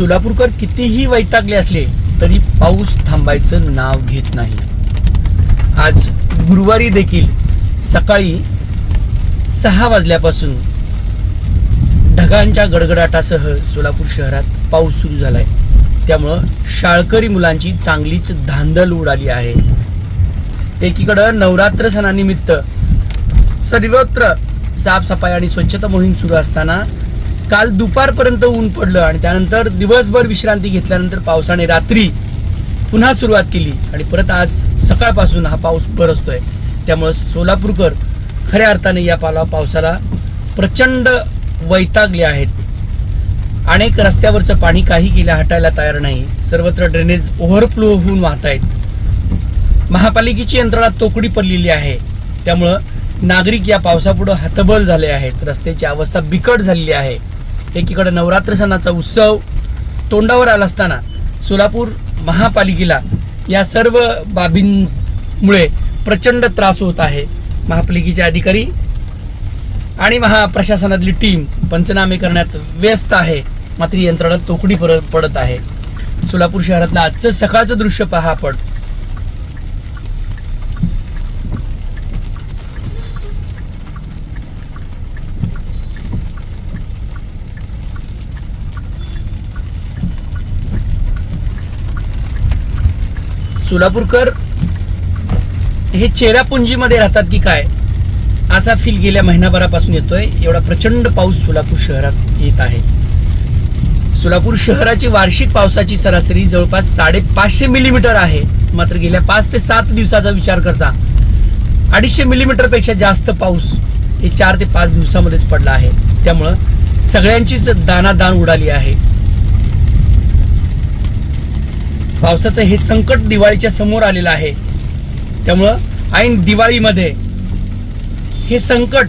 सोलापूरकर कितीही वैतागले असले तरी पाऊस थांबायचं नाव घेत नाही. आज गुरुवारी देखील सकाळी सहा वाजल्यापासून ढगांच्या गडगडाटासह सोलापूर शहरात पाऊस सुरू झालाय. त्यामुळं शाळकरी मुलांची चांगलीच धांदल उडाली आहे. एकीकडं नवरात्र सणानिमित्त सर्वत्र साफसफाई आणि स्वच्छता मोहीम सुरू असताना काल दुपारपर्यंत ऊन पडलं आणि त्यानंतर दिवसभर विश्रांती घेतल्यानंतर पावसाने रात्री पुन्हा सुरुवात केली आणि परत आज सकाळपासून हा पाऊस बरसतोय. त्यामुळं सोलापूरकर खऱ्या अर्थाने या पाला पावसाला प्रचंड वैतागले आहेत. अनेक रस्त्यावरचं पाणी काही केल्या हटायला तयार नाही. सर्वत्र ड्रेनेज ओव्हरफ्लो होऊन वाहत आहेत महापालिकेची यंत्रणा तोकडी पडलेली आहे. त्यामुळं नागरिक या पावसापुढं हतबल झाले आहेत. रस्त्याची अवस्था बिकट झालेली आहे. एकीकडे नवरात्र सणाचा उत्सव तोंडावर आला असताना सोलापूर महापालिकेला या सर्व बाबींमुळे प्रचंड त्रास होत आहे. महापालिकेचे अधिकारी आणि महाप्रशासनातली टीम पंचनामे करण्यात व्यस्त आहे. मात्र ही यंत्रणा तोकडी परत पडत आहे. सोलापूर शहरातलं आजचं सकाळचं दृश्य पहा आपण. सोलापूरकर हे चेरापुंजीमध्ये राहतात की काय? असा फील गेल्या महिनाभरापासून येतोय. एवढा प्रचंड पाऊस सोलापूर शहरात येत आहे. सोलापूर शहराची वार्षिक पावसाची सरासरी जवळपास साडेपाचशे मिलीमीटर आहे. मात्र गेल्या पाच ते सात दिवसाचा विचार करता अडीचशे मिलीमीटरपेक्षा जास्त पाऊस हे चार ते पाच दिवसामध्येच पडला आहे. त्यामुळं सगळ्यांचीच दानादान उडाली आहे. पावसाचं हे संकट दिवाळीच्या समोर आलेलं आहे. त्यामुळं ऐन दिवाळीमध्ये हे संकट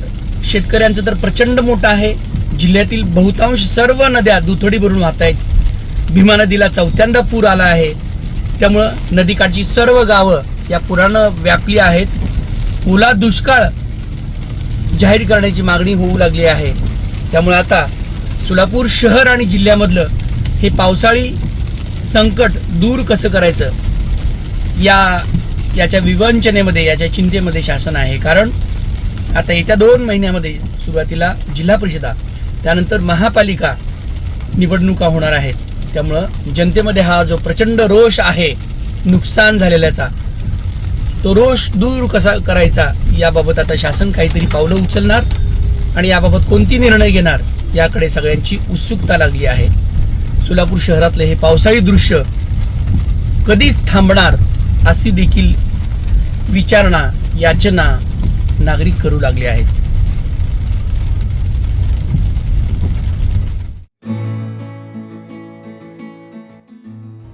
शेतकऱ्यांचं तर प्रचंड मोठं आहे. जिल्ह्यातील बहुतांश सर्व नद्या दुथडी भरून वाहत आहेत भीमा नदीला चौथ्यांदा पूर आला आहे. त्यामुळं नदीकाठची सर्व गावं या पुरानं व्यापली आहेत. ओला दुष्काळ जाहीर करण्याची मागणी होऊ लागली आहे. त्यामुळे आता सोलापूर शहर आणि जिल्ह्यामधलं हे पावसाळी संकट दूर कसं करायचं? या याच्या विवंचनेमध्ये याच्या चिंतेमध्ये शासन आहे. कारण आता येत्या दोन महिन्यामध्ये सुरुवातीला जिल्हा परिषदा त्यानंतर महापालिका निवडणुका होणार आहेत. त्यामुळं जनतेमध्ये हा जो प्रचंड रोष आहे नुकसान झालेल्याचा तो रोष दूर कसा करायचा याबाबत आता शासन काहीतरी पावलं उचलणार आणि याबाबत कोणती निर्णय घेणार याकडे सगळ्यांची उत्सुकता लागली आहे. सोलापूर शहरातले हे पावसाळी दृश्य कधीच थांबणार अशी देखील विचारणा याचना नागरिक करू लागले आहेत.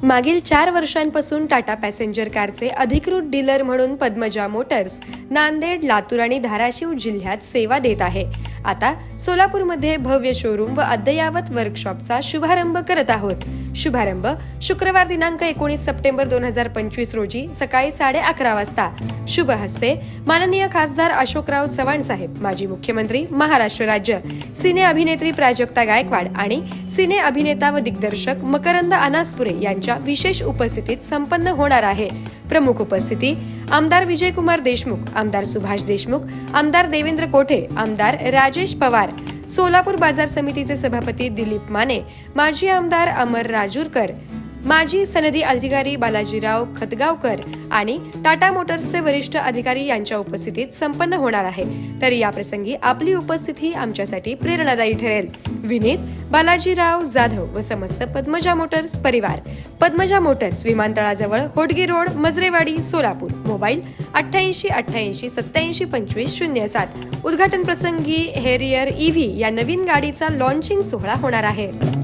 मागील चार वर्षांपासून टाटा पॅसेंजर कारचे अधिकृत डीलर म्हणून पद्मजा मोटर्स नांदेड लातूर आणि धाराशिव जिल्ह्यात सेवा देत आहे. आता सोलापूरमध्ये भव्य शोरूम व अद्ययावत वर्कशॉपचा शुभारंभ करत आहोत. शुभारंभ शुक्रवार दिनांक एकोणीस सप्टेंबर दोन हजार पंचवीस रोजी सकाळी साडे अकरा वाजता. शुभ हस्ते माननीय खासदार अशोकराव चव्हाण साहेब माजी मुख्यमंत्री महाराष्ट्र राज्य सिने अभिनेत्री प्राजक्ता गायकवाड आणि सिने अभिनेता व दिग्दर्शक मकरंद अनासपुरे यांच्या विशेष उपस्थितीत संपन्न होणार आहे. प्रमुख उपस्थिती आमदार विजयकुमार देशमुख आमदार सुभाष देशमुख आमदार देवेंद्र कोठे आमदार राजेश पवार सोलापूर बाजार समितीचे सभापती दिलीप माने माजी आमदार अमर राजूरकर माजी सनदी अधिकारी बालाजीराव खतगावकर आणि टाटा मोटर्सचे वरिष्ठ अधिकारी यांच्या उपस्थितीत संपन्न होणार आहे. तर या प्रसंगी आपली उपस्थिती आमच्यासाठी प्रेरणादायी ठरेल. विनीत बालाजीराव जाधव व समस्त पद्मजा मोटर्स परिवार. पद्मजा मोटर्स विमानतळाजवळ होडगी रोड मजरेवाडी सोलापूर. मोबाईल अठ्ठ्याऐंशी अठ्ठ्याऐंशी सत्याऐंशी पंचवीस शून्य सात. उद्घाटन प्रसंगी हेरियर ईव्ही या नवीन गाडीचा लॉन्चिंग सोहळा होणार आहे.